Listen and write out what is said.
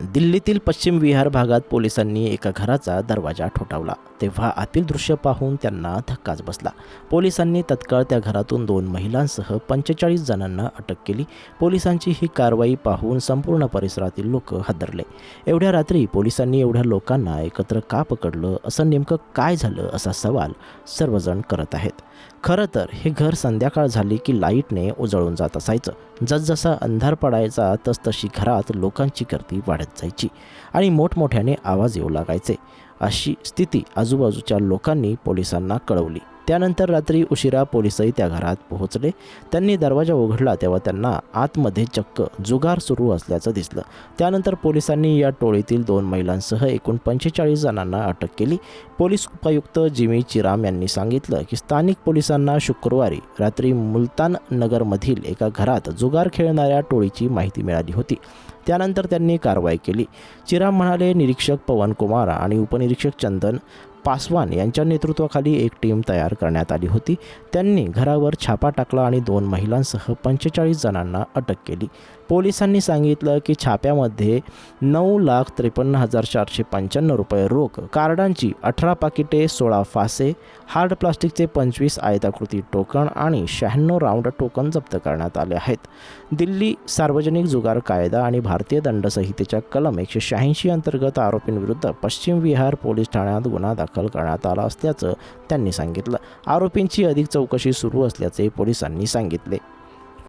दिल्लीतील पश्चिम विहार भागात पोलिसांनी एका घराचा दरवाजा ठोठावला. तेव्हा आतील दृश्य पाहून त्यांना धक्काच बसला. पोलिसांनी तत्काळ त्या घरातून दोन महिलांसह पंचेचाळीस जणांना अटक केली. पोलिसांची ही कारवाई पाहून संपूर्ण परिसरातील लोक हादरले. एवढ्या रात्री पोलिसांनी एवढ्या लोकांना एकत्र का पकडलं? असं नेमकं काय झालं? असा सवाल सर्वजण करत आहेत. खरं तर हे घर संध्याकाळ झाली की लाईटने उजळून जात असायचं. जसजसा अंधार पडायचा तसतशी घरात लोकांची गर्दी वाढ वाढत जायची आणि मोठमोठ्याने आवाज येऊ लागायचे. अशी स्थिती आजूबाजूच्या लोकांनी पोलिसांना कळवली. त्यानंतर रात्री उशिरा पोलिसही त्या घरात पोहोचले. त्यांनी दरवाजा उघडला तेव्हा त्यांना आतमध्ये चक्क जुगार सुरू असल्याचं दिसलं. त्यानंतर पोलिसांनी या टोळीतील दोन महिलांसह एकूण पंचेचाळीस जणांना अटक केली. पोलीस उपायुक्त जिमी चिराम यांनी सांगितलं की स्थानिक पोलिसांना शुक्रवारी रात्री मुलतान नगरमधील एका घरात जुगार खेळणाऱ्या टोळीची माहिती मिळाली होती. त्यानंतर त्यांनी कारवाई केली. चिराम म्हणाले निरीक्षक पवन कुमार आणि उपनिरीक्षक चंदन पासवान यांच्या नेतृत्वाखाली एक टीम तयार करण्यात आली होती. त्यांनी घरावर छापा टाकला आणि दोन महिलांसह पंचेचाळीस जणांना अटक केली. पोलिसांनी सांगितलं की छाप्यामध्ये नऊ लाख त्रेपन्न हजार चारशे पंच्याण्णव रुपये रोख कार्डांची अठरा पाकिटे सोळा फासे हार्ड प्लास्टिकचे पंचवीस आयताकृती टोकन आणि शहाण्णव राऊंड टोकन जप्त करण्यात आले आहेत. दिल्ली सार्वजनिक जुगार कायदा आणि भारतीय दंडसंहितेच्या कलम एकशे शहाऐंशी अंतर्गत आरोपींविरुद्ध पश्चिम विहार पोलीस ठाण्यात गुन्हा दाखल करण्यात आला असल्याचं त्यांनी सांगितलं. आरोपींची अधिक चौकशी सुरू असल्याचे पोलिसांनी सांगितले.